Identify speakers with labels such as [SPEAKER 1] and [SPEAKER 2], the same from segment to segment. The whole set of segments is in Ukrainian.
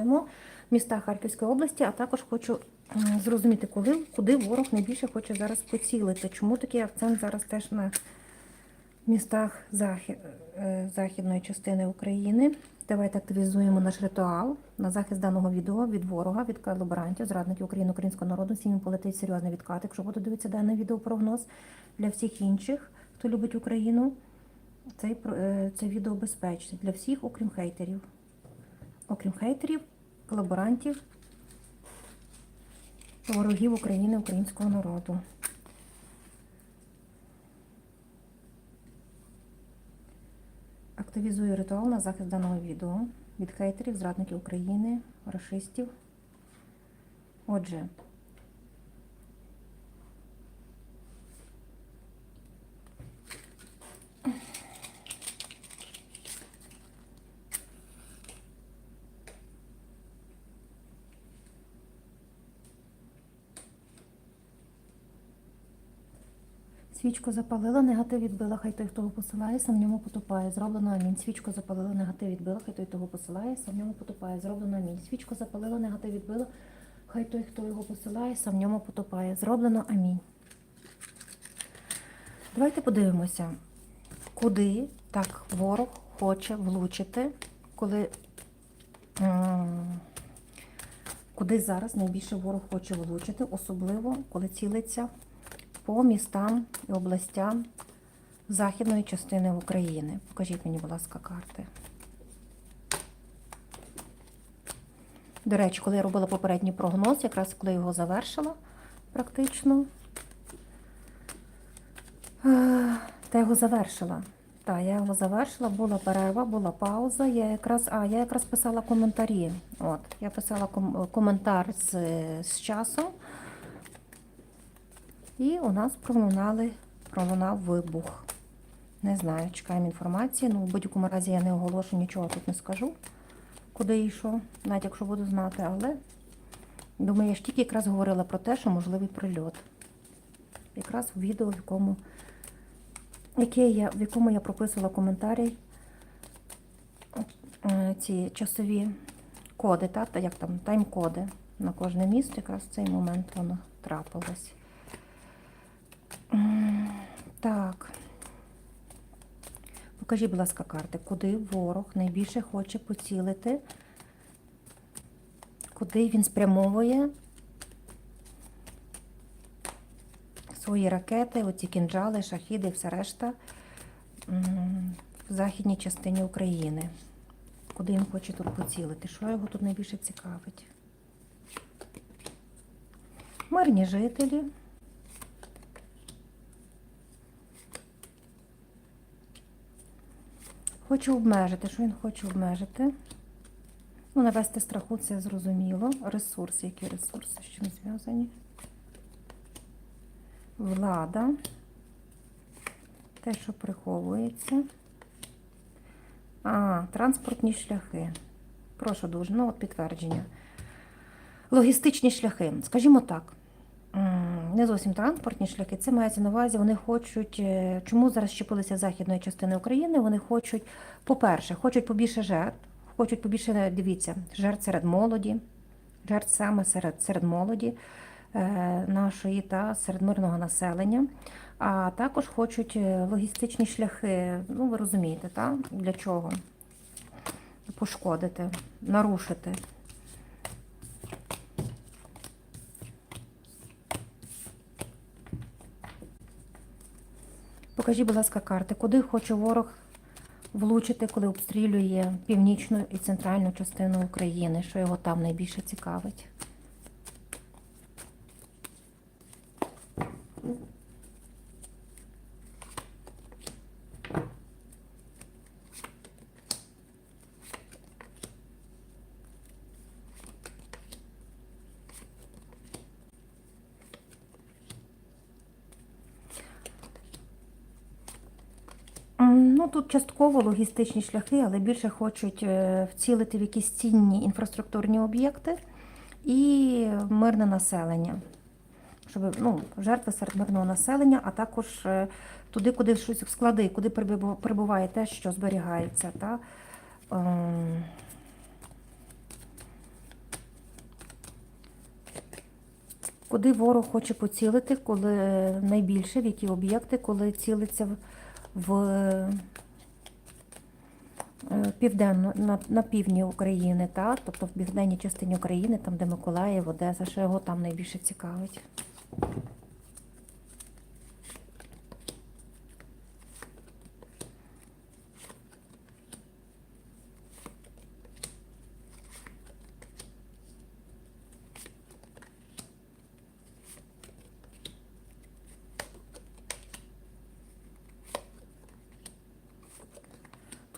[SPEAKER 1] розглянемо міста Харківської області, а також хочу зрозуміти, коли, куди ворог найбільше хоче зараз поцілити. Чому такий акцент зараз теж на містах захід, е, західної частини України? Давайте активізуємо наш ритуал на захист даного відео від ворога, від колаборантів, зрадників України, українського народу. Всім полетить серйозний відкат. Якщо буду дивитися дане відео прогноз для всіх інших, хто любить Україну. Цей, е, це відео безпечне для всіх, окрім хейтерів. Окрім хейтерів, колаборантів, ворогів України, українського народу. Активізую ритуал на захист даного відео від хейтерів, зрадників України, расистів. Отже, Свічку запалила, негатив відбила, хай той, хто посилає, сам в ньому потопає. Зроблено амінь. Свічку запалила, негатив відбила, хай той, хто посилає, сам в ньому потопає. Зроблено амінь. Свічку запалила, негатив відбила, хай той, хто його посилає, сам в ньому потопає. Зроблено амінь. Давайте подивимося, куди так ворог хоче влучити, коли. Куди зараз найбільше ворог хоче влучити, особливо коли цілиться по містам і областям західної частини України. Покажіть мені, будь ласка, карти. До речі, коли я робила попередній прогноз, якраз коли його завершила практично, е, та його завершила. Так, я його завершила, була перерва, була пауза. Я якраз, а, я якраз писала коментарі. От, я писала ком- коментар з, з часом. І у нас пролунали, пролунав вибух. Не знаю, чекаємо інформації. Ну, в будь-якому разі я не оголошу, нічого тут не скажу, куди йшов, навіть якщо буду знати, але думаю, я ж тільки якраз говорила про те, що можливий прильот. Якраз в відео, в якому, яке я, в якому я прописувала коментарі, е, ці часові коди, та, як там, тайм-коди на кожне місто, якраз в цей момент воно трапилось. Так. Покажіть, будь ласка, карти, куди ворог найбільше хоче поцілити, куди він спрямовує свої ракети, оці кінжали, шахіди, все решта в західній частині України. Куди він хоче тут поцілити? Що його тут найбільше цікавить? Мирні жителі. Хочу обмежити. Що він хоче обмежити? Ну, навести страху, це зрозуміло. Ресурси, які ресурси з чим зв'язані? Влада. Те, що приховується. А, транспортні шляхи. Прошу дуже, ну от підтвердження. Логістичні шляхи. Скажімо так. Не зовсім транспортні шляхи, це мається на увазі. Вони хочуть, е, чому зараз щепилися західної частини України? Вони хочуть, по-перше, хочуть побільше жертв, хочуть побільше, дивіться, жертв серед молоді, жертв саме серед, серед молоді е, нашої та серед мирного населення. А також хочуть е, логістичні шляхи. Ну, ви розумієте, так? Для чого? Пошкодити, нарушити. Покажіть, будь ласка, карти, куди хоче ворог влучити, коли обстрілює північну і центральну частину України, що його там найбільше цікавить? тут частково логістичні шляхи, але більше хочуть е, вцілити в якісь цінні інфраструктурні об'єкти і мирне населення, щоб ну, жертви серед мирного населення, а також е, туди, куди щось склади, куди прибуває те, що зберігається. Та? Ем, куди ворог хоче поцілити, коли найбільше в які об'єкти, коли цілиться в в південно, на, на півдні України, та? тобто в південній частині України, там де Миколаїв, Одеса, що його там найбільше цікавить.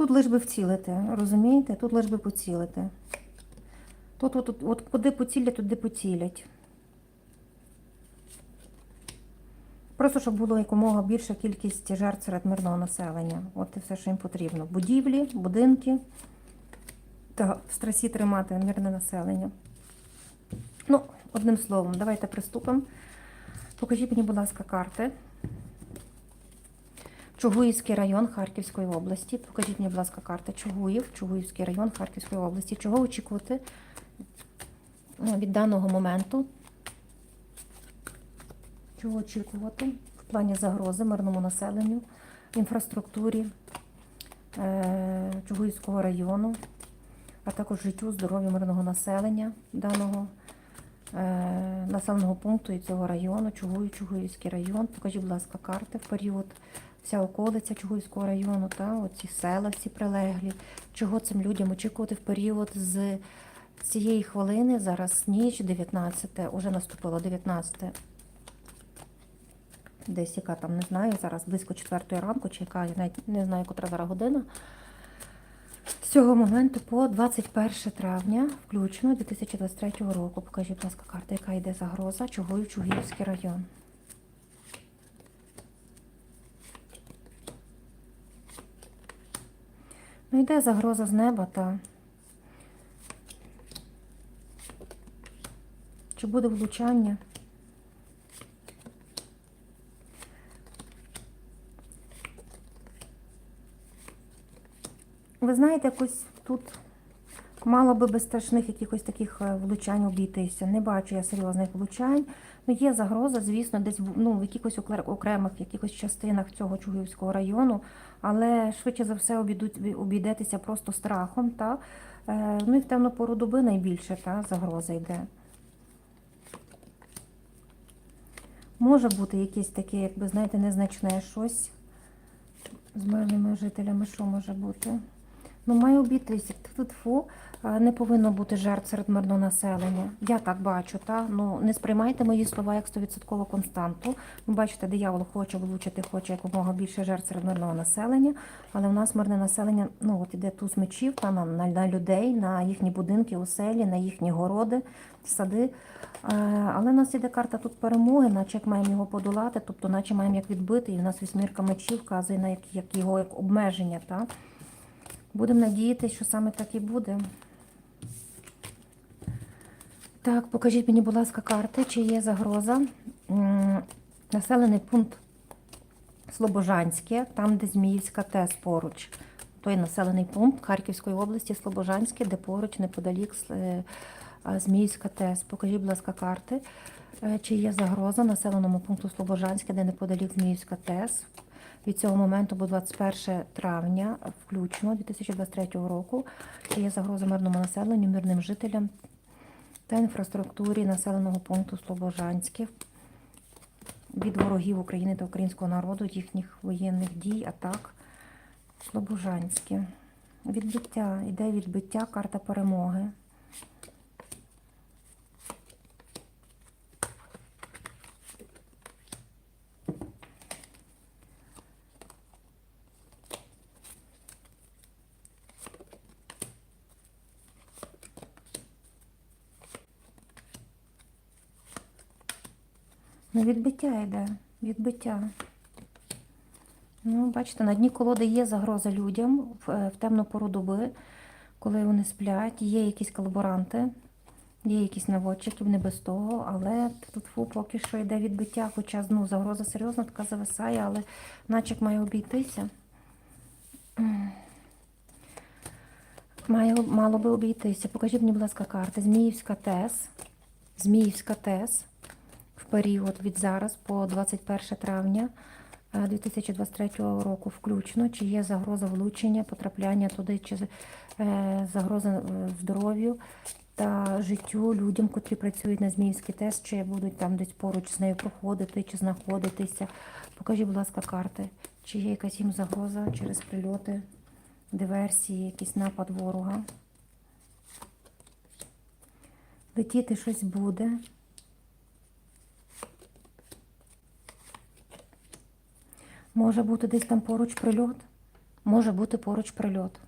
[SPEAKER 1] Тут лиш би вцілити, розумієте? Тут лиш би поцілити. Тут, от, от, от куди поцілять, туди поцілять. Просто щоб було якомога більша кількість жертв серед мирного населення. От і все, що їм потрібно. Будівлі, будинки та в стресі тримати мирне населення. Ну, одним словом, давайте приступимо. Покажіть мені, будь ласка, карти. Чугуївський район Харківської області. Покажіть мені, будь ласка, карта Чугуїв, Чугуївський район Харківської області. Чого очікувати ну, від даного моменту? Чого очікувати в плані загрози мирному населенню, інфраструктурі е, Чугуївського району, а також життю, здоров'ю мирного населення даного е, населеного пункту і цього району, Чугуїв, Чугуївський район. Покажіть, будь ласка, карти в період вся околиця Чугуївського району, та оці села всі прилеглі. Чого цим людям очікувати в період з цієї хвилини, зараз ніч, 19, уже наступило 19. Десь яка там не знаю, зараз близько 4 ранку, чи яка, я навіть не знаю, котра зараз година. З цього моменту по 21 травня, включно 2023 року. Покажіть, будь ласка, карта, яка йде загроза, Чугуїв, Чугуївський район. Ну, йде загроза з неба, та. Чи буде влучання? Ви знаєте, якось тут мало би без страшних якихось таких е, влучань обійтися. Не бачу я серйозних влучань. Ну, є загроза, звісно, десь ну, в якихось окремих якихось частинах цього Чугуївського району, але швидше за все обійдуть, обійдетеся просто страхом. Та? Е, ну і в темну пору доби найбільше та, загроза йде. Може бути якесь таке, якби, знаєте, незначне щось з мирними жителями, що може бути? Ну, має обійтися. Тьфу-тьфу, не повинно бути жертв серед мирного населення. Я так бачу, та? Ну, не сприймайте мої слова як 100% константу. Ви бачите, диявол хоче влучити, хоче якомога більше жертв серед мирного населення, але в нас мирне населення, ну, от іде туз мечів та, на, на, на людей, на їхні будинки, оселі, на їхні городи, сади. Е, Але в нас іде карта тут перемоги, наче як маємо його подолати, тобто наче маємо як відбити, і в нас вісьмірка мечів вказує на як, як його як обмеження. Та? Будемо надіятися, що саме так і буде. Так, покажіть мені, будь ласка, карти, чи є загроза. Населений пункт Слобожанське, там, де Зміївська ТЕС поруч. Той населений пункт Харківської області, Слобожанське, де поруч, неподалік е, Зміївська ТЕС. Покажіть, будь ласка, карти. Е, Чи є загроза населеному пункту Слобожанське, де неподалік Зміївська ТЕС? Від цього моменту по 21 травня, включно 2023 року, є загроза мирному населенню, мирним жителям та інфраструктурі населеного пункту Слобожанське від ворогів України та українського народу, їхніх воєнних дій, атак. Слобожанське. Відбиття. Іде відбиття, карта перемоги. Ну, відбиття йде. Відбиття. Ну, бачите, на дні колоди є загроза людям в, е, в темну пору доби, коли вони сплять. Є якісь колаборанти, є якісь наводчики, не без того, але тут фу, поки що йде відбиття, хоча ну, загроза серйозна така зависає, але наче як має обійтися. Мало би обійтися. Покажіть мені, будь ласка, карти. Зміївська ТЕС. Зміївська ТЕС. Період від зараз по 21 травня е, 2023 року включно, чи є загроза влучення, потрапляння туди, чи е, загроза е, здоров'ю та життю людям, котрі працюють на Зміївський тест, чи будуть там десь поруч з нею проходити, чи знаходитися. Покажіть, будь ласка, карти, чи є якась їм загроза через прильоти, диверсії, якийсь напад ворога. Летіти щось буде. Може бути десь там поруч прильот. Може бути поруч прильот.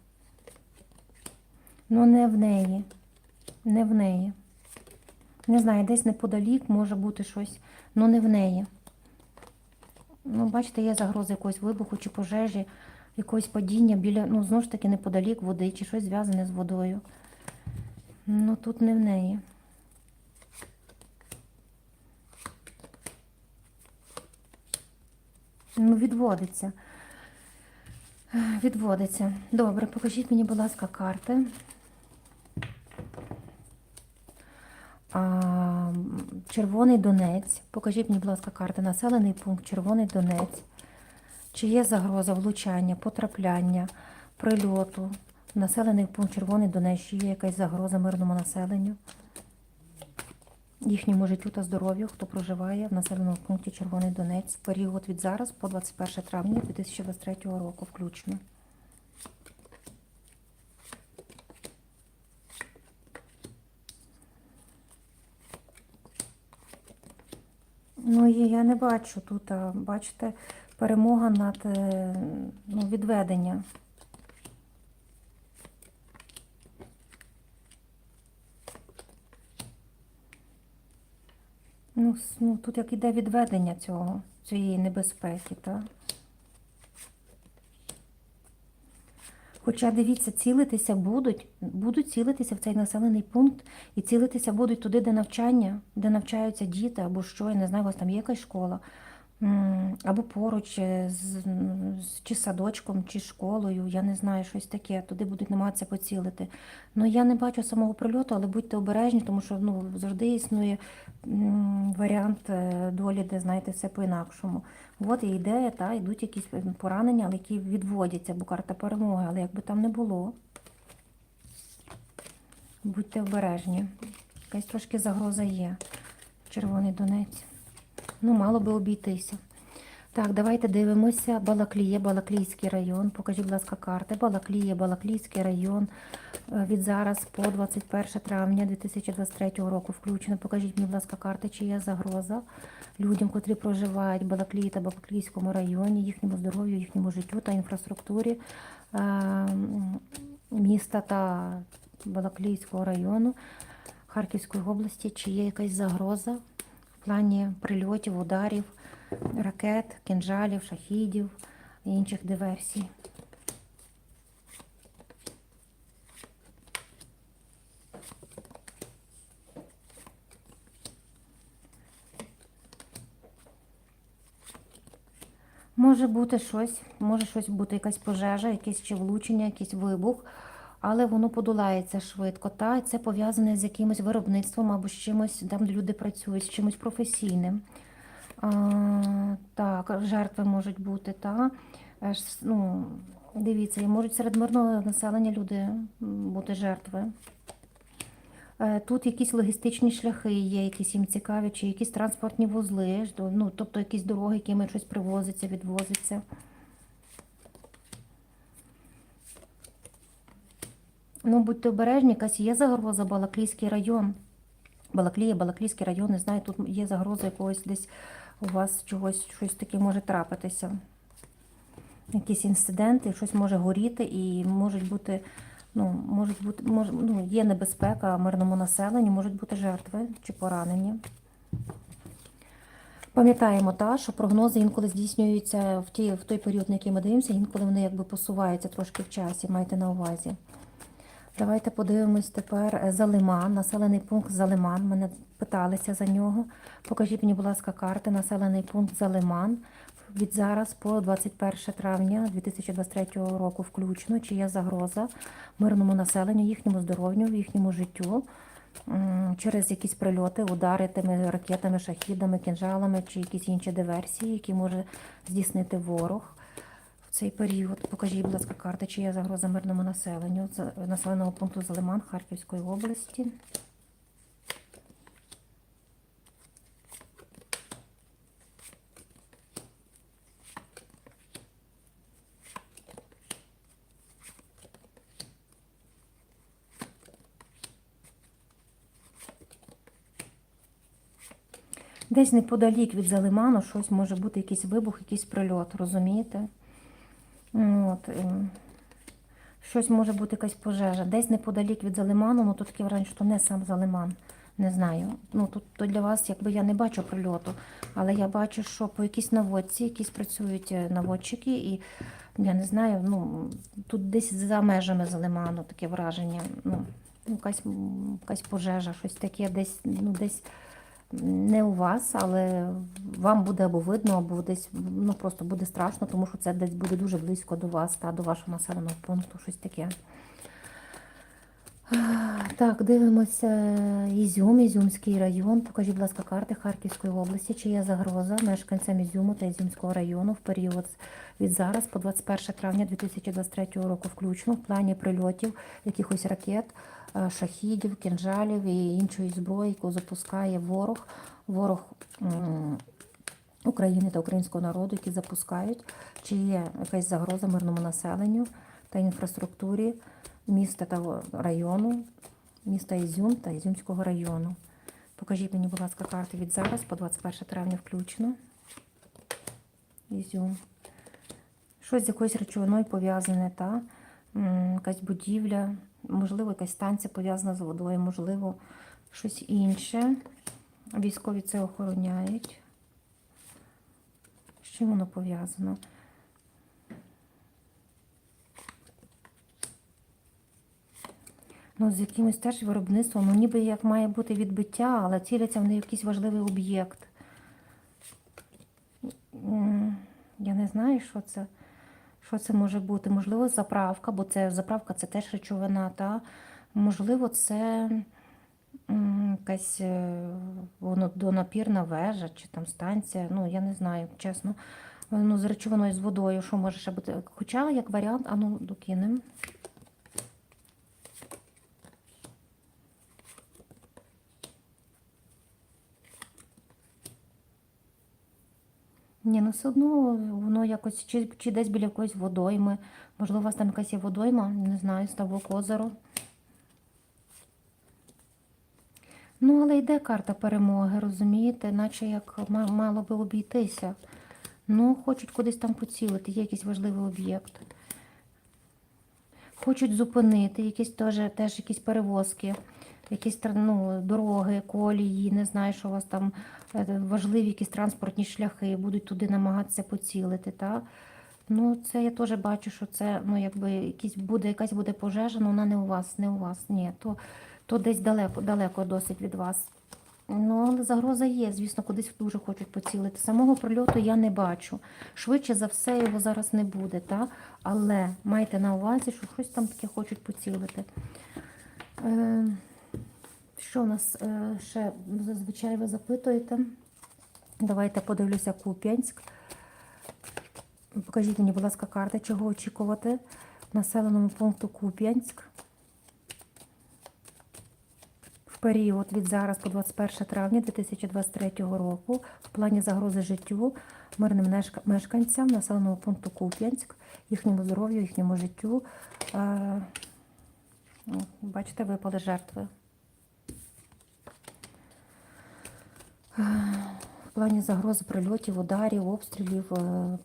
[SPEAKER 1] Ну, не в неї. Не в неї. Не знаю, десь неподалік може бути щось, ну не в неї. Ну, бачите, є загроза якогось вибуху чи пожежі, якогось падіння біля, ну, знову ж таки, неподалік води, чи щось зв'язане з водою. Ну, тут не в неї. Ну, відводиться. Відводиться. Добре, покажіть мені, будь ласка, карти. А, Червоний Донець. Покажіть мені, будь ласка, карти. Населений пункт Червоний Донець. Чи є загроза влучання, потрапляння, прильоту? Населений пункт Червоний Донець. Чи є якась загроза мирному населенню? Їхньому життю та здоров'ю, хто проживає в населеному пункті Червоний Донець. Період від зараз по 21 травня 2023 року включно. Ну, і я не бачу тут, а, бачите, перемога над е, ну, відведення. Ну, ну, тут як іде відведення цього, цієї небезпеки, так? Хоча дивіться, цілитися будуть, будуть цілитися в цей населений пункт і цілитися будуть туди, де навчання, де навчаються діти, або що, я не знаю, у вас там є якась школа, або поруч е, з, чи садочком, чи школою, я не знаю, щось таке. Туди будуть намагатися поцілити. Ну я не бачу самого прильоту, але будьте обережні, тому що ну, завжди існує варіант е, долі, де знаєте, все по-інакшому. От і йде, та, йдуть якісь поранення, але які відводяться, бо карта перемоги, але якби там не було. Будьте обережні. Якась трошки загроза є. Червоний Донець. Ну, мало би обійтися. Так, давайте дивимося. Балакліє, Балаклійський район. Покажіть, будь ласка, карти. Балакліє, Балаклійський район. Е, Від зараз по 21 травня 2023 року включено. Покажіть мені, будь ласка, карти, чи є загроза людям, котрі проживають в Балаклії та Балаклійському районі, їхньому здоров'ю, їхньому життю та інфраструктурі е, міста та Балаклійського району Харківської області, чи є якась загроза плані прильотів, ударів, ракет, кінжалів, шахідів і інших диверсій. Може бути щось, може щось бути, якась пожежа, якесь чи влучення, якийсь вибух, але воно подолається швидко. Та це пов'язане з якимось виробництвом або з чимось, там люди працюють, з чимось професійним. А, так, жертви можуть бути, та. Е, Ну, дивіться, і можуть серед мирного населення люди бути жертви. Е, Тут якісь логістичні шляхи є, якісь їм цікаві, чи якісь транспортні вузли, ну, тобто якісь дороги, якими щось привозиться, відвозиться. Ну, будьте обережні, якась є загроза, Балаклійський район. Балаклія, Балаклійський район, не знаю, тут є загроза якогось десь у вас чогось, щось таке може трапитися. Якісь інциденти, щось може горіти і можуть бути, ну, можуть бути, мож, ну, є небезпека мирному населенню, можуть бути жертви чи поранені. Пам'ятаємо, та, що прогнози інколи здійснюються в, ті, в той період, на який ми дивимося, інколи вони якби посуваються трошки в часі, майте на увазі. Давайте подивимось тепер е, Залиман, населений пункт Залиман. Мене питалися за нього. Покажіть мені, будь ласка, карти. Населений пункт Залиман. Від зараз по 21 травня 2023 року включно, чи є загроза мирному населенню, їхньому здоров'ю, їхньому життю через якісь прильоти, удари тими ракетами, шахідами, кінжалами чи якісь інші диверсії, які може здійснити ворог цей період. Покажіть, будь ласка, карти, чи є загроза мирному населенню населеного пункту Залиман Харківської області. Десь неподалік від Залиману щось може бути якийсь вибух, якийсь прильот, розумієте? От, ем, щось може бути якась пожежа. Десь неподалік від Залиману, ну то таке враження, що не сам Залиман. Не знаю. Ну тут то для вас, якби я не бачу прильоту, але я бачу, що по якійсь наводці, якісь працюють е, наводчики, і я не знаю, ну тут десь за межами Залиману таке враження. Ну, якась, якась пожежа, щось таке, десь, ну десь не у вас, але вам буде або видно, або десь ну просто буде страшно, тому що це десь буде дуже близько до вас та до вашого населеного пункту, щось таке. Так, дивимося Ізюм, Ізюмський район. Покажіть, будь ласка, карти Харківської області. Чи є загроза мешканцям Ізюму та Ізюмського району в період від зараз по 21 травня 2023 року включно в плані прильотів якихось ракет, шахідів, кінжалів і іншої зброї, яку запускає ворог. Ворог України та українського народу, які запускають, чи є якась загроза мирному населенню та інфраструктурі міста та району, міста Ізюм та Ізюмського району. Покажіть мені, будь ласка, карти від зараз по 21 травня включно. Ізюм. Щось з якоюсь речовиною пов'язане, та? Якась будівля, можливо, якась станція пов'язана з водою, можливо, щось інше. Військові це охороняють. З чим воно пов'язано? Ну, з якимось теж виробництвом, ну ніби як має бути відбиття, але ціляться в якийсь важливий об'єкт. Я не знаю, що це, що це може бути. Можливо, заправка, бо це заправка це теж речовина, та можливо, це якась донапірна водонапірна вежа чи там станція. Ну, я не знаю, чесно. Ну, з речовиною, з водою, що може ще бути. Хоча, як варіант, а ну докинемо. Ні, ну все одно воно якось чи, чи десь біля якоїсь водойми. Можливо, у вас там якась є водойма, не знаю, ставок озеро. Ну, але йде карта перемоги, розумієте, наче як мало би обійтися. Ну, хочуть кудись там поцілити, є якийсь важливий об'єкт. Хочуть зупинити якісь теж, теж якісь перевозки, якісь ну, дороги, колії, не знаю, що у вас там е, важливі якісь транспортні шляхи, будуть туди намагатися поцілити. Та? Ну, це я теж бачу, що це ну, якби якісь буде, якась буде пожежа, але вона не у вас, не у вас. Ні, то, то десь далеко, далеко досить від вас. Ну, але загроза є, звісно, кудись дуже хочуть поцілити. Самого прильоту я не бачу. Швидше за все його зараз не буде, та? але майте на увазі, що щось там таке хочуть поцілити. Е, що у нас е, ще зазвичай ви запитуєте? Давайте подивлюся Куп'янськ. Покажіть мені, будь ласка, карти, чого очікувати в населеному пункту Куп'янськ. В період від зараз по 21 травня 2023 року в плані загрози життю мирним мешканцям населеного пункту Куп'янськ, їхньому здоров'ю, їхньому життю. Е, ну, Бачите, випали жертви. В плані загрози прильотів, ударів, обстрілів, е,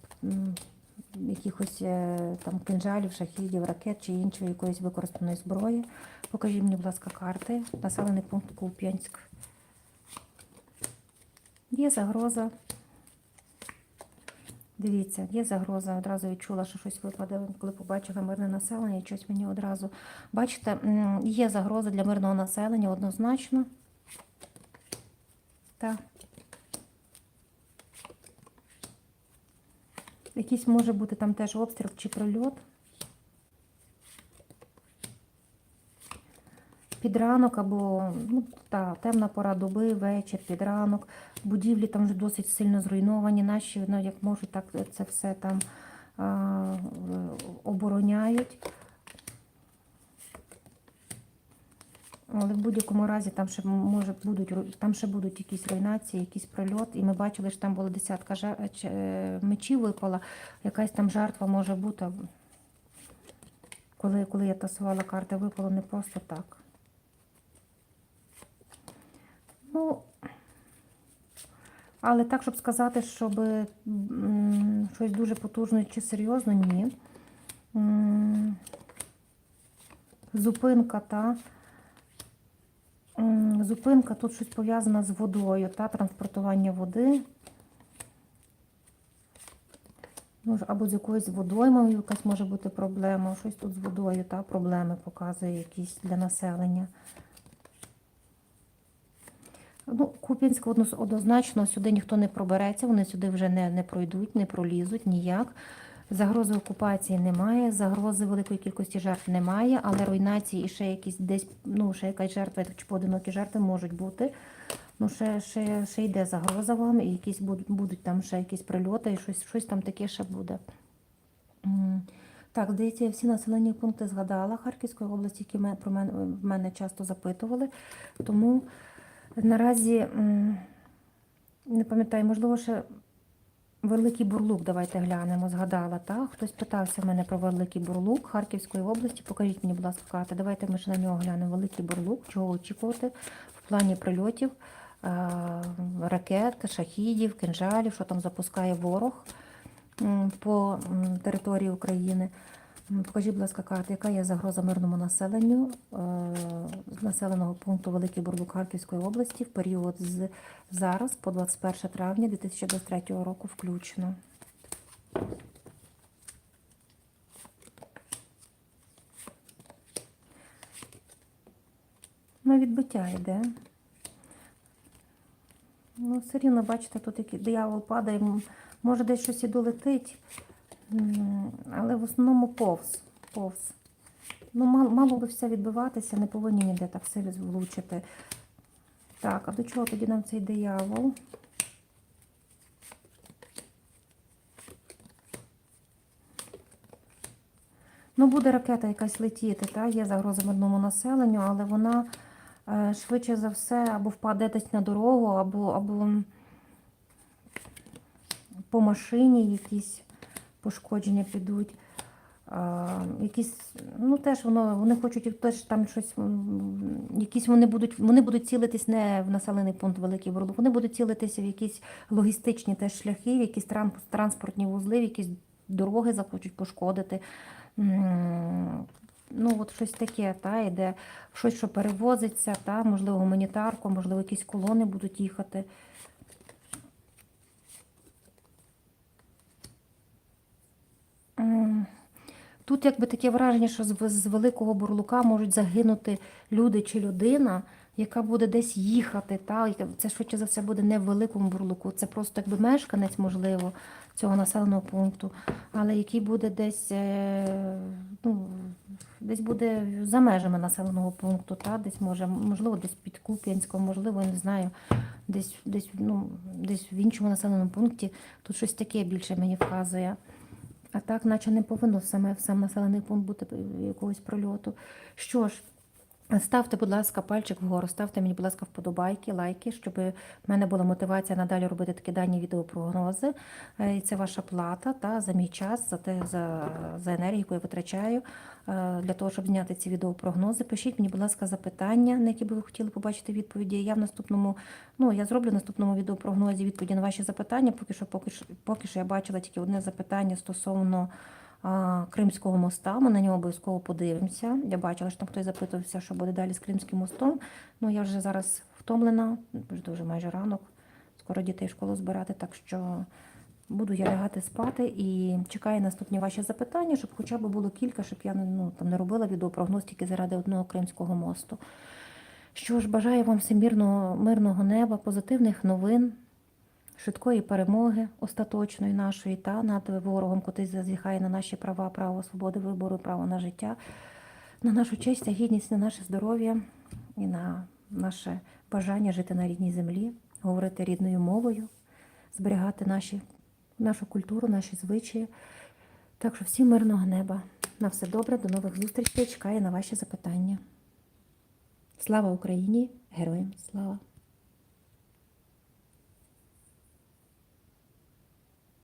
[SPEAKER 1] якихось е, там кинжалів, шахідів, ракет чи іншої якоїсь використаної зброї. Покажіть мені, будь ласка, карти. Населений пункт Куп'янськ. Є загроза. Дивіться, є загроза. Одразу відчула, що щось випаде, коли побачила мирне населення, щось мені одразу. Бачите, є загроза для мирного населення однозначно. Так. Якийсь може бути там теж обстріл чи прильот. під ранок або ну, та, темна пора доби, вечір, під ранок. Будівлі там вже досить сильно зруйновані. Наші ну, як можуть, так це все там а, обороняють. Але в будь-якому разі там ще може будуть там ще будуть якісь руйнації, якийсь прильот. І ми бачили, що там було десятка жа- е, мечів випала, якась там жертва може бути. Коли, коли я тасувала карти, випало не просто так. Ну, але так, щоб сказати, щоб щось дуже потужне чи серйозно, ні. Зупинка та зупинка тут щось пов'язане з водою, та транспортування води. Може, або з якоюсь водоймою якась може бути проблема. Щось тут з водою, та проблеми показує якісь для населення. Ну, Куп'янськ однозначно сюди ніхто не пробереться, вони сюди вже не, не пройдуть, не пролізуть ніяк. Загрози окупації немає, загрози великої кількості жертв немає, але руйнації і ще якісь десь, ну, ще якась жертва чи поодинокі жертви можуть бути. Ну, ще, ще, ще йде загроза вам, і якісь будуть, будуть там ще якісь прильоти, і щось, щось там таке ще буде. Так, здається, я всі населені пункти згадала Харківської області, які про мене, в мене часто запитували. Тому наразі не пам'ятаю, можливо, ще Великий Бурлук, давайте глянемо, згадала, так? Хтось питався в мене про Великий Бурлук Харківської області. Покажіть мені, будь ласка, карти. Давайте ми ж на нього глянемо. Великий Бурлук, чого очікувати в плані прильотів, е, ракет, шахідів, кинжалів, що там запускає ворог по території України. М, Покажіть, будь ласка, карти, яка є загроза мирному населенню е, з населеного пункту Великий Бурлук Харківської області в період з зараз по 21 травня 2023 року включно. Ну, відбиття йде. Ну, все рівно, бачите, тут який диявол падає, може десь щось і долетить, але в основному повз. повз. Ну, мало, би все відбиватися, не повинні ніде так сильно влучити. Так, а до чого тоді нам цей диявол? Ну, буде ракета якась летіти, та? є загроза мирному населенню, але вона е, швидше за все або впаде десь на дорогу, або, або по машині якісь пошкодження підуть. А, якісь, ну теж воно, вони хочуть теж там щось, якісь вони будуть, вони будуть цілитись не в населений пункт Великий Бурлук, вони будуть цілитися в якісь логістичні теж шляхи, в якісь тран- транспортні вузли, в якісь дороги захочуть пошкодити. Ну, от щось таке, та, йде, щось, що перевозиться, та, можливо, гуманітарку, можливо, якісь колони будуть їхати. Тут якби таке враження, що з, з великого бурлука можуть загинути люди чи людина, яка буде десь їхати. Та? Це швидше за все буде не в великому бурлуку, це просто якби мешканець, можливо, цього населеного пункту, але який буде десь, е, ну, десь буде за межами населеного пункту, та? десь може, можливо, десь під Куп'янськом, можливо, я не знаю, десь, десь, ну, десь в іншому населеному пункті. Тут щось таке більше мені вказує. А так, наче не повинно саме в сам населений пункт бути якогось прольоту. Що ж, ставте, будь ласка, пальчик вгору, ставте мені, будь ласка, вподобайки, лайки, щоб в мене була мотивація надалі робити такі дані відеопрогнози. Е, І це ваша плата та, за мій час, за те, за, за енергію, яку я витрачаю е, для того, щоб зняти ці відеопрогнози. Пишіть мені, будь ласка, запитання, на які би ви хотіли побачити відповіді. Я в наступному, ну я зроблю в наступному відеопрогнозі відповіді на ваші запитання. Поки що, поки що, поки що я бачила тільки одне запитання стосовно Кримського моста. Ми на нього обов'язково подивимося. Я бачила, що там хтось запитувався, що буде далі з Кримським мостом. Ну я вже зараз втомлена, дуже майже ранок. Скоро дітей в школу збирати, так що буду я лягати спати і чекаю наступні ваші запитання, щоб хоча б було кілька, щоб я ну, там не робила відеопрогноз тільки заради одного Кримського мосту. Що ж, бажаю вам всім мирного, мирного неба, позитивних новин, швидкої перемоги остаточної нашої та над ворогом, котрий зазіхає на наші права, право свободи вибору, право на життя, на нашу честь та гідність, на наше здоров'я. і на наше бажання жити на рідній землі, говорити рідною мовою, зберігати наші, нашу культуру, наші звичаї. Так що всім мирного неба. На все добре, до нових зустрічей. Чекаю на ваші запитання. Слава Україні! Героям слава!